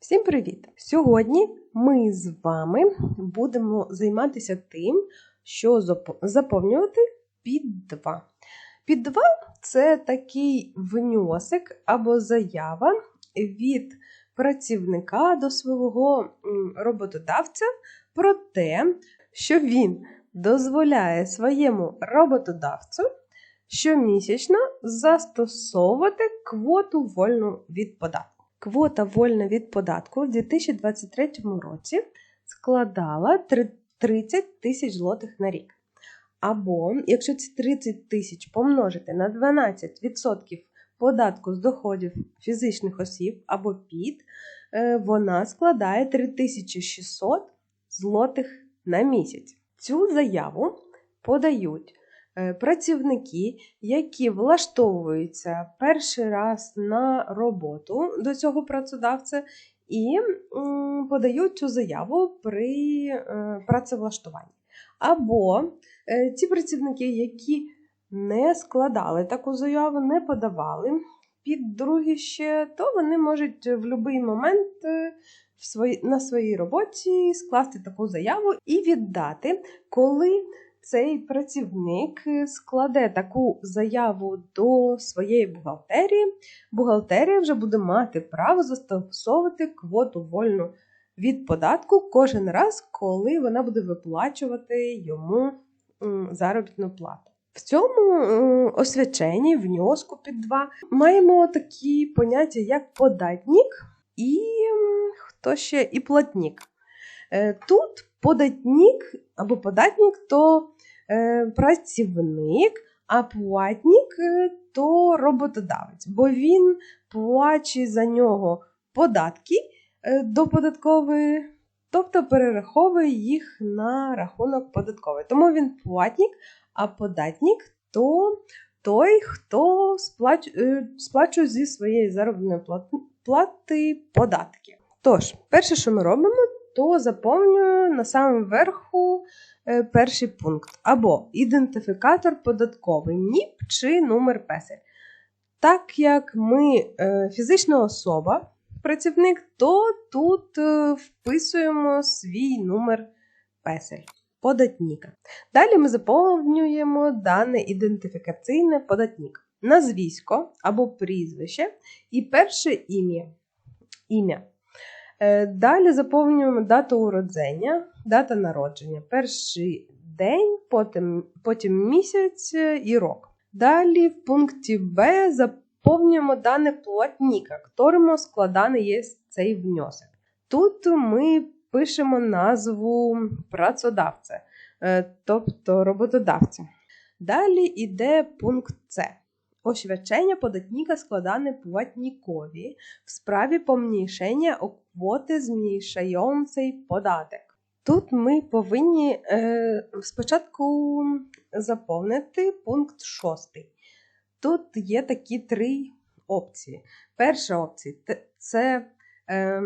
Всім привіт! Сьогодні ми з вами будемо займатися тим, що заповнювати під 2. Під 2 це такий внесок або заява від працівника до свого роботодавця про те, що він дозволяє своєму роботодавцю щомісячно застосовувати квоту вольну від податку. Квота вольна від податку в 2023 році складала три- 30 тисяч злотих на рік. Або, якщо ці 30 тисяч помножити на 12% податку з доходів фізичних осіб або ПІД, е, вона складає 3600 злотих на місяць. Цю заяву подають працівники, які влаштовуються перший раз на роботу до цього працедавця і подають цю заяву при е, працевлаштуванні. Або е, ті працівники, які не складали таку заяву, не подавали під другі ще, то вони можуть в будь-який момент е, в свої, на своїй роботі скласти таку заяву і віддати, коли цей працівник е, складе таку заяву до своєї бухгалтерії, бухгалтерія вже буде мати право застосовувати квоту вольну від податку кожен раз, коли вона буде виплачувати йому заробітну плату. В цьому освяченні, внеску під два, маємо такі поняття, як податник і хто ще і платник. Е, Тут податник або податник то е, працівник, а платник е, то роботодавець, бо він плаче за нього податки е, до податкової, тобто перераховує їх на рахунок податковий. Тому він платник, а податник то той, хто сплач, е, сплачує зі своєї заробітної плати, податки. Тож, перше, що ми робимо, то заповнюю на самому верху е, перший пункт. Або ідентифікатор податковий, НІП чи номер песель. Так як ми е, фізична особа, працівник, то тут е, вписуємо свій номер песель податника. Далі ми заповнюємо дане ідентифікаційне податник. Назвісько або прізвище і перше ім'я. ім'я. Е, Далі заповнюємо дату уродження, дата народження, перший день, потім, потім місяць е, і рок. Далі в пункті Б заповнюємо дане платника, которому складаний є цей внесок. Тут ми пишемо назву працедавця, е, тобто роботодавця. Далі йде пункт С. Oświadczenie podatnika składane płatnikowi w sprawie pomniejszenia o kwoty zmniejszającej podatek. Тут ми повинні е, спочатку заповнити пункт 6. Тут є такі три опції. Перша опція це е,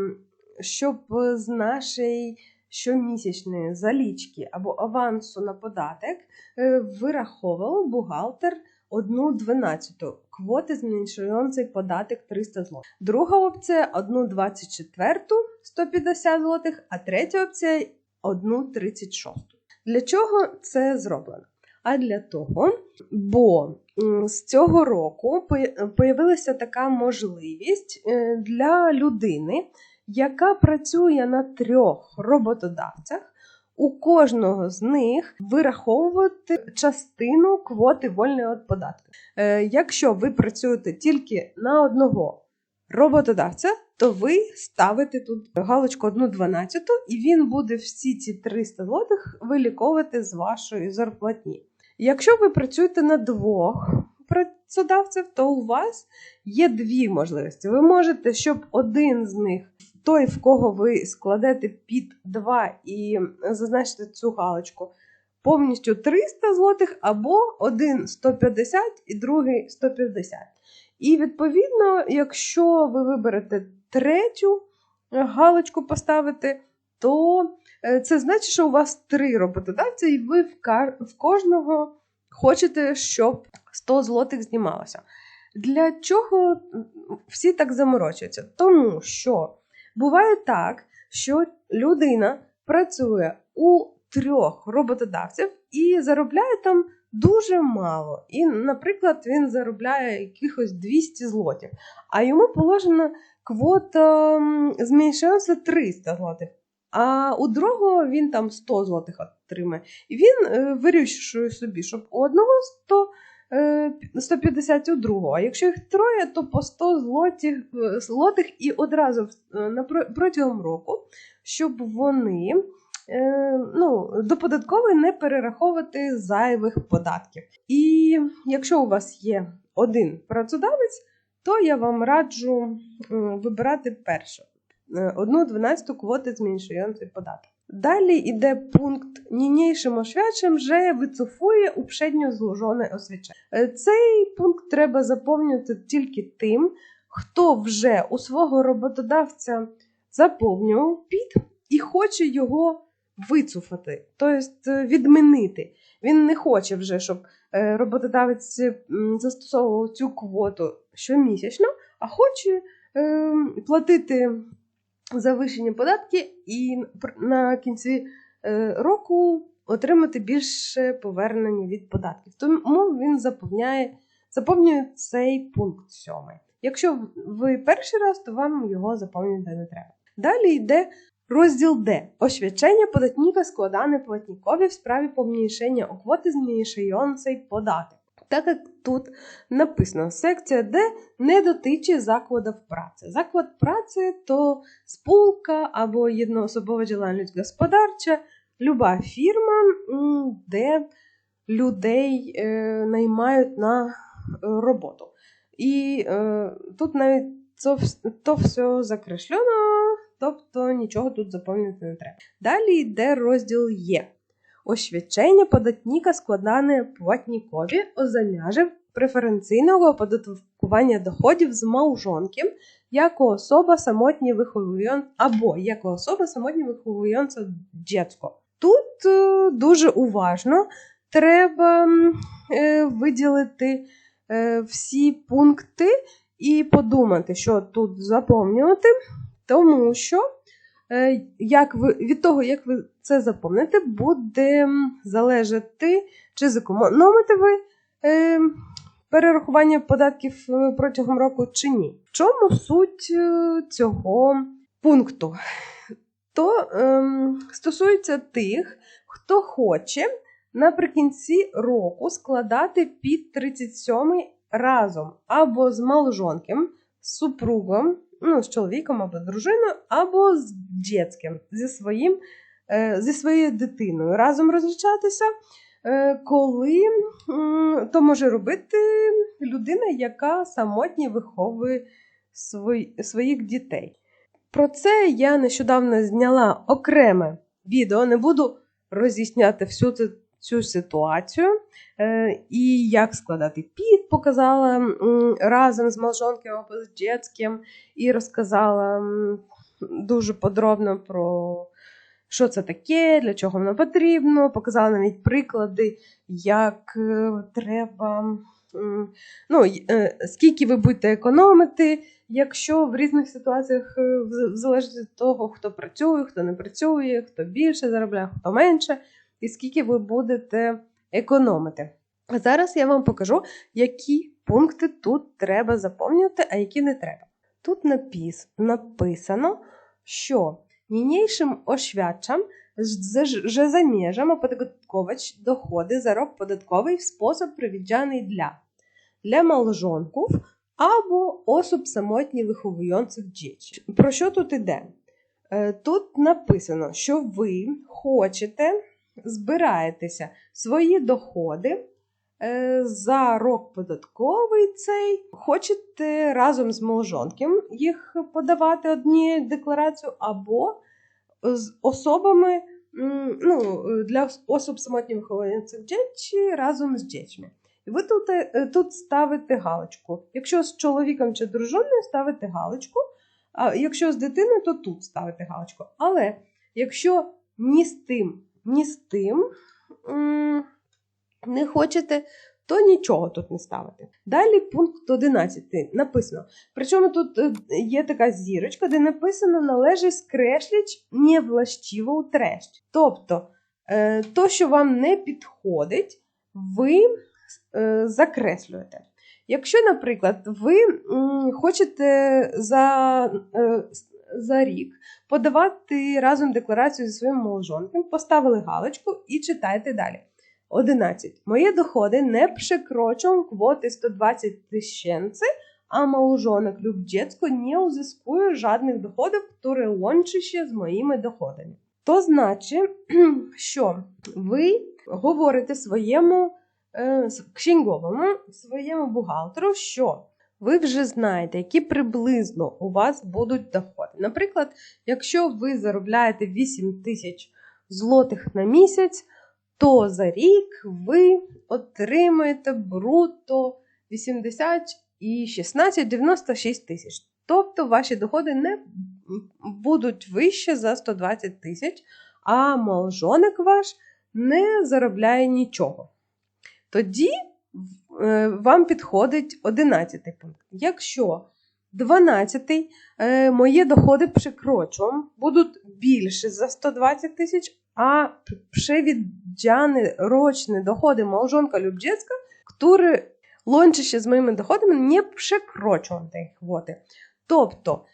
щоб з нашої щомісячної залічки або авансу на податок е, вираховував бухгалтер одну дванадцяту квоти зменшуючий податок 300 злотих. Друга опція одну 24 150 злотих, а третя опція одну 36. Для чого це зроблено? А для того, бо з цього року появилася така можливість е, для людини, яка працює на трьох роботодавцях, у кожного з них вираховувати частину квоти вольної від податку. Е, якщо ви працюєте тільки на одного роботодавця, то ви ставите тут галочку 1,12 і він буде всі ці 300 злотих виліковувати з вашої зарплатні. Якщо ви працюєте на двох працедавців, то у вас є дві можливості. Ви можете, щоб один з них, той, в кого ви складете під 2 і зазначите цю галочку, повністю 300 злотих, або один 150 і другий 150. І відповідно, якщо ви виберете третю галочку поставити, то е, це значить, що у вас три роботодавці, і ви в кожного хочете, щоб 100 злотих знімалося. Для чого всі так заморочуються? Тому що Буває так, що людина працює у трьох роботодавців і заробляє там дуже мало. І, наприклад, він заробляє якихось 200 злотів, а йому положена квота зменшилася 300 злотих. А у другого він там 100 злотих отримає. І він е, вирішує собі, щоб у одного 100, е, 150. А якщо їх троє, то по 100 злотих, е, злотих і одразу е, протягом року, щоб вони е, ну, до податкової не перераховувати зайвих податків. І якщо у вас є один працедавець, то я вам раджу вибирати перше. Е, Одну дванадцяту квоти зменшуjącej податок. Далі йде пункт «Niniejszym oświadczem, że wycofuje uprzednio złożone oświadczenie». Е, Цей пункт треба заповнювати тільки тим, хто вже у свого роботодавця заповнював під і хоче його вицуфати, тобто відмінити. Він не хоче вже, щоб е, роботодавець застосовував цю квоту щомісячно, а хоче е, платити завищені податки і на кінці е, року отримати більше повернення від податків. Тому він заповняє, заповнює цей пункт сьомий. Якщо ви перший раз, то вам його заповнювати не треба. Далі йде розділ Д. Освячення податника складане платникові в справі помniejszenia у квоти змniejszającej податок. Так як тут написано, секція Д не дотиче закладів праці. Заклад праці то спілка або єдноособова діяльність господарча, люба фірма, де людей е, наймають на е, роботу. І е, тут навіть то, то все закреслено, тобто нічого тут заповнити не треба. Далі йде розділ Є. Освячення податника складане платникові озамяжив преференційного оподаткування доходів з виховуjąca або як особа самотні виховуjąca дітко. Тут е, дуже уважно треба е, виділити е, всі пункти і подумати, що тут заповнювати, тому що як ви, від того, як ви це заповните, буде залежати, чи зекономите ви е, перерахування податків е, протягом року чи ні. В чому суть е, цього пункту? То ем, стосується тих, хто хоче наприкінці року складати під 37 разом або з малжонком, з супругом, ну, з чоловіком або з дружиною, або з дітським, зі, своїм, е, зі своєю дитиною разом розлучатися, е, коли то може робити людина, яка самотньо виховує свої, своїх дітей. Про це я нещодавно зняла окреме відео, не буду роз'ясняти всю цю, цю ситуацію. Е, і як складати під, показала разом з Малжонком або з Дєцьким, і розказала дуже подробно про що це таке, для чого воно потрібно. Показала навіть приклади, як е, треба, ну, е, скільки ви будете економити, якщо в різних ситуаціях, залежності від того, хто працює, хто не працює, хто більше заробляє, хто менше, і скільки ви будете економити. А зараз я вам покажу, які пункти тут треба заповнювати, а які не треба. Тут напис, написано, що niniejszym oświadczam, że, że zamierzam opodatkować dochody za rok podatkowy w sposób przewidziany dla, для małżonków або осіб самотньо виховуючих дітей. Про що тут іде? Е, Тут написано, що ви хочете, збираєтеся свої доходи е, за рок податковий цей, хочете разом з молжонком їх подавати одні декларацію, або з особами ну, для осіб самотньо виховуючих дітей разом з дітьми. І ви тут, е, тут ставите галочку. Якщо з чоловіком чи дружиною ставите галочку, а якщо з дитиною, то тут ставите галочку. Але якщо ні з тим, ні з тим не хочете, то нічого тут не ставити. Далі пункт 11 написано. Причому тут е, є така зірочка, де написано належить скрешліч не влащиво утрещ. Тобто, е, то, що вам не підходить, ви е, закреслюєте. Якщо, наприклад, ви хочете за, за рік подавати разом декларацію зі своїм молодожонком, поставили галочку і читайте далі. 11. Мої доходи не przekroczą квоти 120 tysięcy, а lub dziecko nie uzyskuje żadnych доходів, które łączy з моїми доходами. То значить, що ви говорите своєму е, księgowому, своєму бухгалтеру, що ви вже знаєте, які приблизно у вас будуть доходи. Наприклад, якщо ви заробляєте 8 тисяч злотих на місяць, то за рік ви отримаєте бруто 80 і 16 96 тисяч. Тобто ваші доходи не будуть вище за 120 тисяч, а молжоник ваш не заробляє нічого. Тоді вам підходить 11 пункт. Якщо 12 е, мої доходи przekroczą, будуть більше за 120 тисяч, а przewidziane roczne доходи lub dziecka, które łączy з моїми доходами, не tej квоти. Тобто,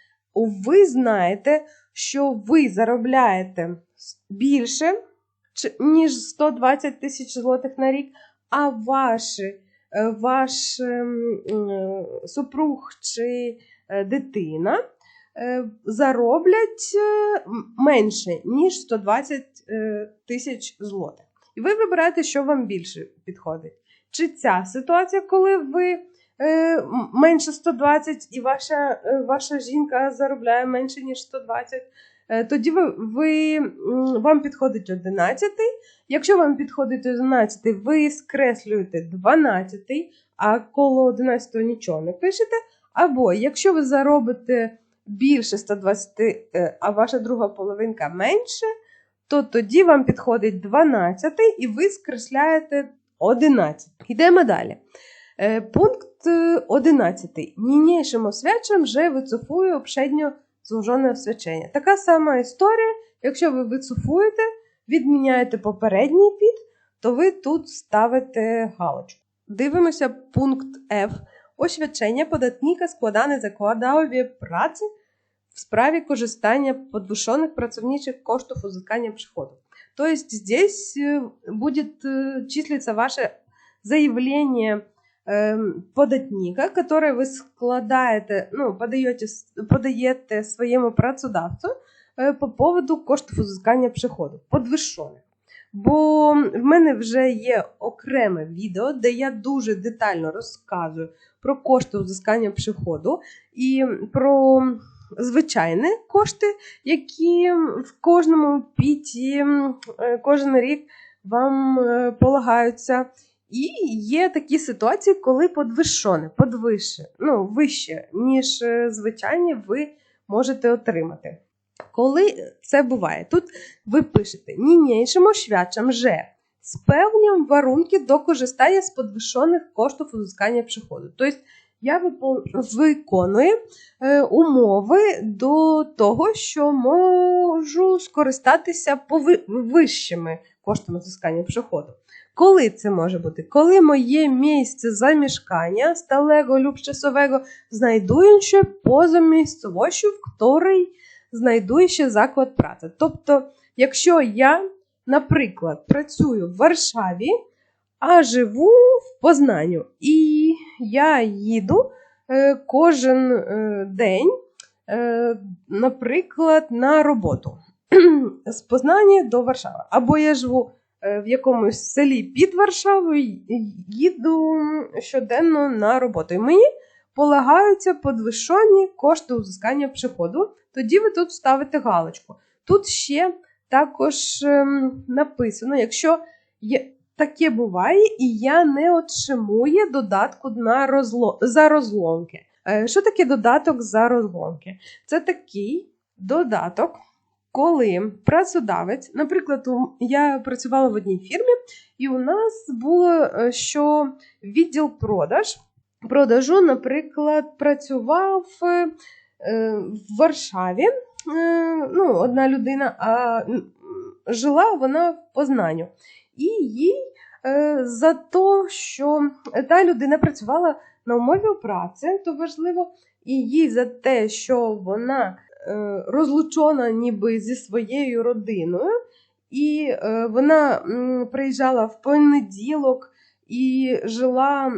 ви знаєте, що ви заробляєте більше, ніж 120 тисяч злотих на рік, а е, ваш ем, е, супруг чи е, дитина зароблять менше, ніж 120 е, тисяч злотих. І ви вибираєте, що вам більше підходить. Чи ця ситуація, коли ви менше 120 і ваша, ваша жінка заробляє менше, ніж 120, е, тоді ви, ви, вам підходить 11. Якщо вам підходить 11, ви скреслюєте 12, а коло 11 нічого не пишете. Або якщо ви заробите більше 120, е, а ваша друга половинка менше, то тоді вам підходить 12 і ви скресляєте 11. Йдемо далі. Е, Пункт е, 11. Niniejszym oświadczam, że wycofuję uprzednio złożone oświadczenie. Така сама історія. Якщо ви вицуфуєте, відміняєте попередній під, то ви тут ставите галочку. Дивимося пункт F. Oświadczenie podatnika składane zakładowie pracy w sprawie korzystania podwyższonych pracowniczych kosztów uzyskania przychodów. То есть здесь э, будет э, числиться ваше заявление эм, податника, которое ви складаєте, ну, подаєте, подаєте своєму працедавцю е, по поводу коштів узискання приходу, подвищених. Бо в мене вже є окреме відео, де я дуже детально розказую про кошти узискання приходу і про звичайні кошти, які в кожному піті е, кожен рік вам е, полагаються. І є такі ситуації, коли подвищене, подвище, ну, вище, ніж е, звичайні, ви можете отримати. Коли це буває, тут ви пишете niniejszym oświadczam, że spełniam warunki do korzystania z podwyższonych kosztów uzyskania przychodu. Тобто я виконую е, умови до того, що можу скористатися вищими коштами uzyskania przychodu. Коли це може бути? Коли моє місце замішкання сталego lub czasowego znajdują się poza в знайдує ще заклад праці. Тобто, якщо я, наприклад, працюю в Варшаві, а живу в Познанню, і я їду е, кожен е, день, е, наприклад, на роботу з Познання до Варшави. Або я живу в якомусь селі під Варшавою, їду щоденно на роботу. І мені полагаються подвищені кошти узискання приходу. Тоді ви тут ставите галочку. Тут ще також ем, написано, якщо є, таке буває, і я не отримую додатку на розло, за розломки. Е, що таке додаток за розломки? Це такий додаток, коли працедавець, наприклад, я працювала в одній фірмі, і у нас було, е, що відділ продаж продажу, наприклад, працював е, в Варшаві. Е, Ну, одна людина, а жила вона в Познанню. І їй е, за те, що та людина працювала на умові праці, то важливо, і їй за те, що вона е, розлучена ніби зі своєю родиною, і е, вона приїжджала в понеділок і жила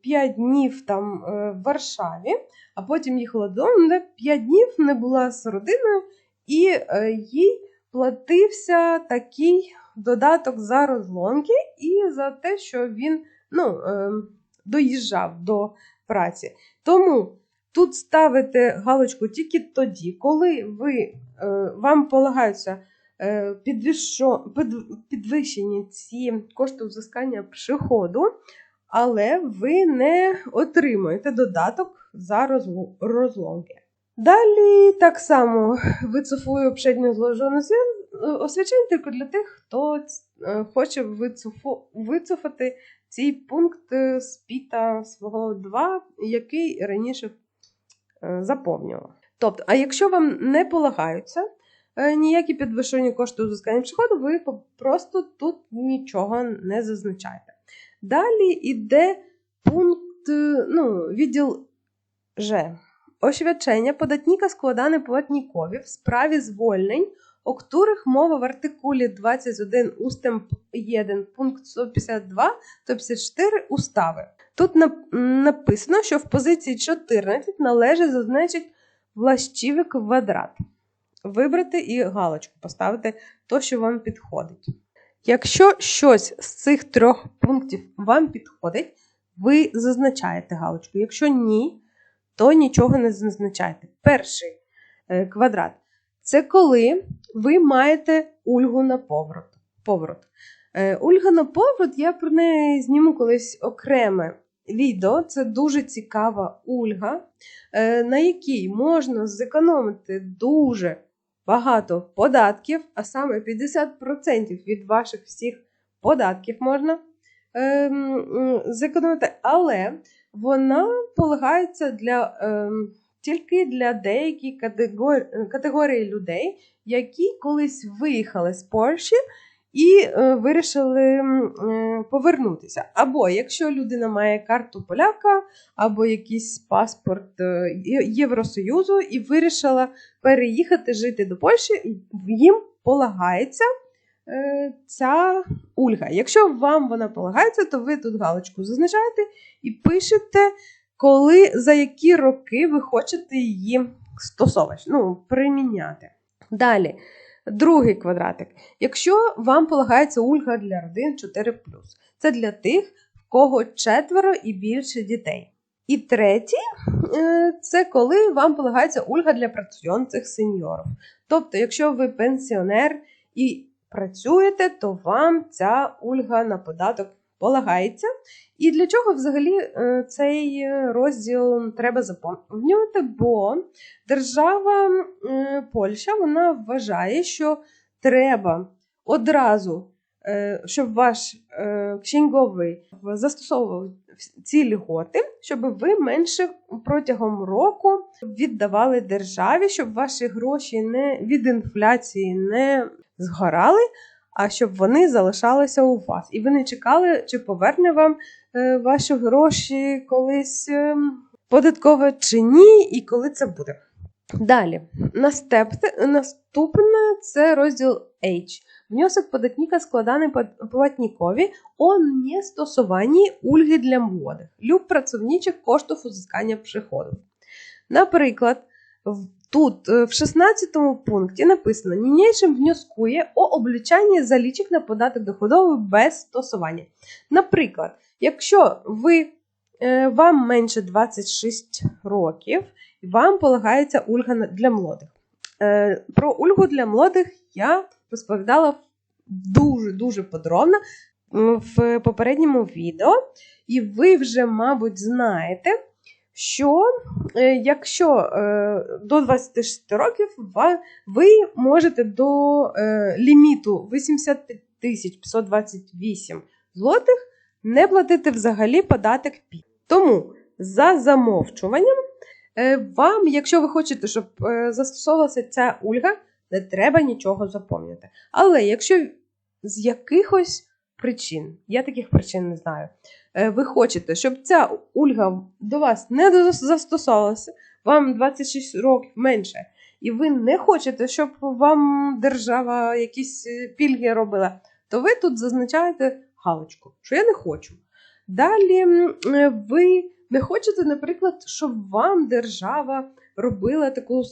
5 днів там е, в Варшаві, а потім їхала додому, де 5 днів не була з родиною, і е, їй платився такий додаток за розлонки і за те, що він ну, е, доїжджав до праці. Тому тут ставите галочку тільки тоді, коли ви, е, вам полагаються е, підвищені ці кошти взискання приходу, але ви не отримуєте додаток за розлонки. Далі так само вицифую пшедньо зложене освячення тільки для тих, хто е, хоче вицифати цей пункт з піта свого 2, який раніше е, заповнював. Тобто, а якщо вам не полагаються е, ніякі підвищення кошту взискання приходу, ви просто тут нічого не зазначаєте. Далі йде пункт, е, ну, відділ Ж. Oświadczenia podatnika składane płatnikowi w sprawie zwolnień, o których mowa w artykule 21 ustęp 1 punkt 152 154 устави. Тут нап- написано, що в позиції 14 належить зазначити влащивий квадрат. Вибрати і галочку поставити то, що вам підходить. Якщо щось з цих трьох пунктів вам підходить, ви зазначаєте галочку. Якщо ні, то нічого не зазначайте. Перший е, квадрат це коли ви маєте ульгу на поворот. Е, Ульга на поворот, я про неї зніму колись окреме відео. Це дуже цікава ульга, е, на якій можна зекономити дуже багато податків, а саме 50% від ваших всіх податків можна ем, зекономити, але вона полагається для, ем, тільки для деяких категорій, людей, які колись виїхали з Польщі і е, вирішили е, повернутися. Або якщо людина має карту поляка, або якийсь паспорт е, Євросоюзу і вирішила переїхати жити до Польщі, їм полагається ця ульга. Якщо вам вона полагається, то ви тут галочку зазначаєте і пишете, коли за які роки ви хочете її стосовувати, ну, приміняти. Далі, другий квадратик. Якщо вам полагається ульга для родин 4, це для тих, в кого четверо і більше дітей. І третій е, це коли вам полагається ульга для працюючих сеньорів. Тобто, якщо ви пенсіонер і працюєте, то вам ця ульга на податок полагається. І для чого взагалі е, цей розділ треба заповнювати? Бо держава е, Польща вона вважає, що треба одразу, е, щоб ваш е, застосовував ці льготи, щоб ви менше протягом року віддавали державі, щоб ваші гроші не від інфляції не згорали, а щоб вони залишалися у вас. І ви не чекали, чи поверне вам е, ваші гроші колись е, податкове чи ні, і коли це буде. Далі, наступне, це розділ H. Внесок податника складаний платникові о нестосуванні ульги для молодих люб працівничих коштів узискання приходу. Наприклад, тут е, в 16 пункті написано: Нінейшим внескує о облічанні залічок на податок доходовий без стосування. Наприклад, якщо ви, е, вам менше 26 років, вам полагається ульга для молодих. Е, Про ульгу для молодих я розповідала дуже-дуже подробно в попередньому відео, і ви вже, мабуть, знаєте, що е, якщо е, до 26 років ви можете до е, ліміту 85 528 злотих не платити взагалі податок ПІ. Тому за замовчуванням вам, якщо ви хочете, щоб застосовувалася ця ульга, не треба нічого заповнювати. Але якщо з якихось причин, я таких причин не знаю, е, ви хочете, щоб ця ульга до вас не застосовувалася, вам 26 років менше, і ви не хочете, щоб вам держава якісь е, пільги робила, то ви тут зазначаєте галочку, що я не хочу. Далі е, ви не хочете, наприклад, щоб вам держава робила таку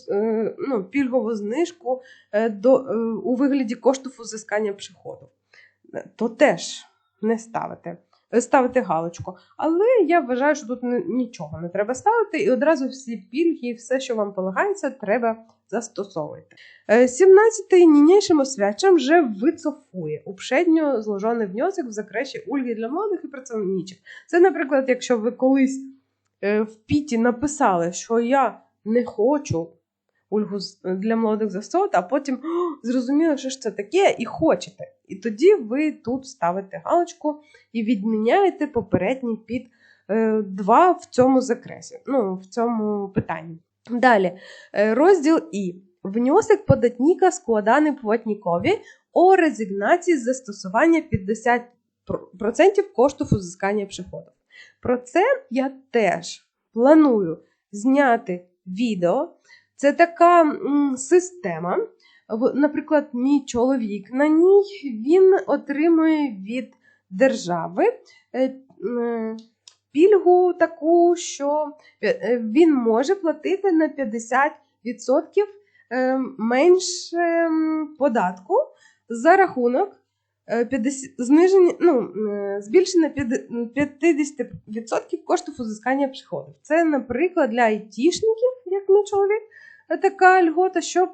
ну, пільгову знижку до, у вигляді кошту взискання приходу. То теж не ставите. Е, Ставити галочку. Але я вважаю, що тут нічого не треба ставити, і одразу всі пільги, все, що вам полагається, треба застосовувати. Е, 17-й niniejszym oświadczam, że wycofuję uprzednio złożony wniosek w zakresie ulgi dla młodych і pracowniчих. Це, наприклад, якщо ви колись е, в піті написали, що я не хочу ульгу для молодих застосовувати, а потім «О, зрозуміли, що ж це таке, і хочете. І тоді ви тут ставите галочку і відміняєте попередній під е, два в цьому закресі, ну, в цьому питанні. Далі, е, розділ І. Внесок податника складаний платникові о резигнації з застосування 50% коштів узискання приходів. Про це я теж планую зняти відео. Це така система. Наприклад, мій чоловік на ній він отримує від держави е, пільгу таку, що е, він може платити на 50% е, менше податку за рахунок е, 50, зниження, ну, е, збільшення 50% коштів узискання приходів. Це, наприклад, для айтішників, як мій чоловік, е, така льгота, щоб,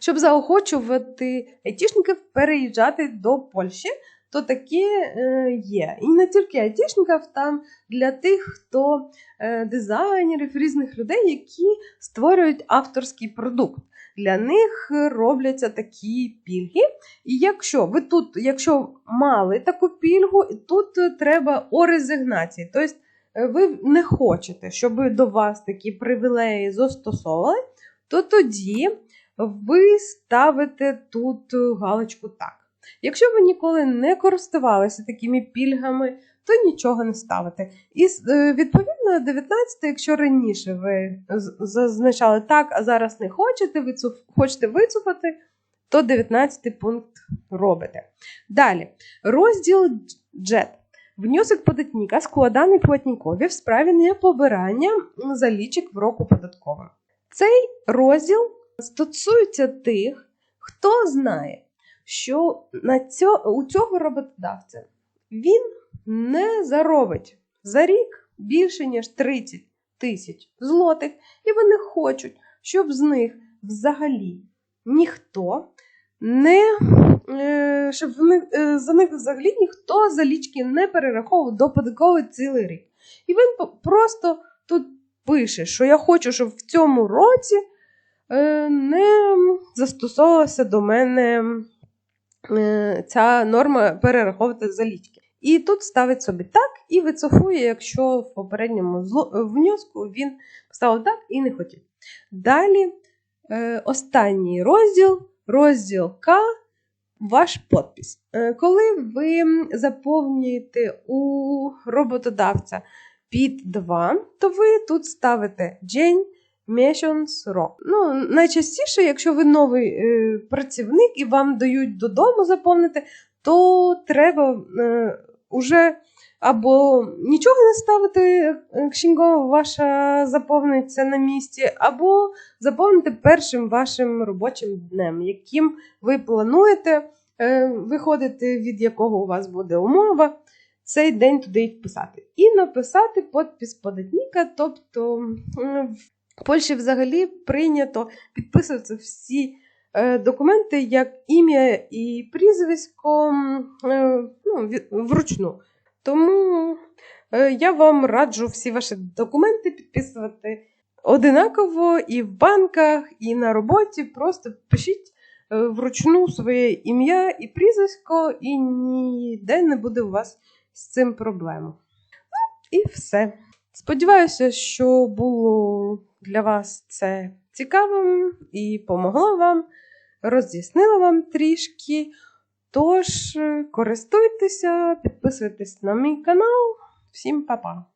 щоб заохочувати айтішників переїжджати до Польщі, то таке е, є. І не тільки айтішників, там для тих, хто е, дизайнерів, різних людей, які створюють авторський продукт. Для них робляться такі пільги. І якщо ви тут, якщо мали таку пільгу, тут треба о резигнації. Тобто е, ви не хочете, щоб до вас такі привілеї застосовували, то тоді ви ставите тут е, галочку так. Якщо ви ніколи не користувалися такими пільгами, то нічого не ставите. І е, відповідно 19, якщо раніше ви зазначали так, а зараз не хочете, ви хочете вицупати, то 19 пункт робите. Далі, розділ JET. Внесок податника складаний платникові в справі непобирання залічок в року податковим. Цей розділ стосується тих, хто знає, що на цьо, у цього роботодавця він не заробить за рік більше, ніж 30 тисяч злотих, і вони хочуть, щоб з них взагалі ніхто не е, щоб е, за них взагалі ніхто залічки не перераховував до податкової цілий рік. І він просто тут пише, що я хочу, щоб в цьому році е, не застосовувалася до мене е, ця норма перераховувати залічки. І тут ставить собі так і вицофує, якщо в попередньому зло- внеску він поставив так і не хотів. Далі е, останній розділ, розділ К, ваш подпис. Е, коли ви заповнюєте у роботодавця під 2, то ви тут ставите день, місяць, рок. Ну, найчастіше, якщо ви новий е, працівник і вам дають додому заповнити, то треба е, уже або нічого не ставити, е, ваша заповниться на місці, або заповнити першим вашим робочим днем, яким ви плануєте е, виходити, від якого у вас буде умова, цей день туди й вписати. І написати підпис податника, тобто в Польщі взагалі прийнято підписувати всі е, документи як ім'я і прізвисько е, ну, вручну. Тому Е, Я вам раджу всі ваші документи підписувати одинаково і в банках, і на роботі. Просто пишіть вручну своє ім'я і прізвисько, і ніде не буде у вас з цим проблему. Ну, і все. Сподіваюся, що було для вас це цікавим і помогло вам, роз'яснило вам трішки. Тож, е, користуйтеся, підписуйтесь на мій канал. Всім па-па!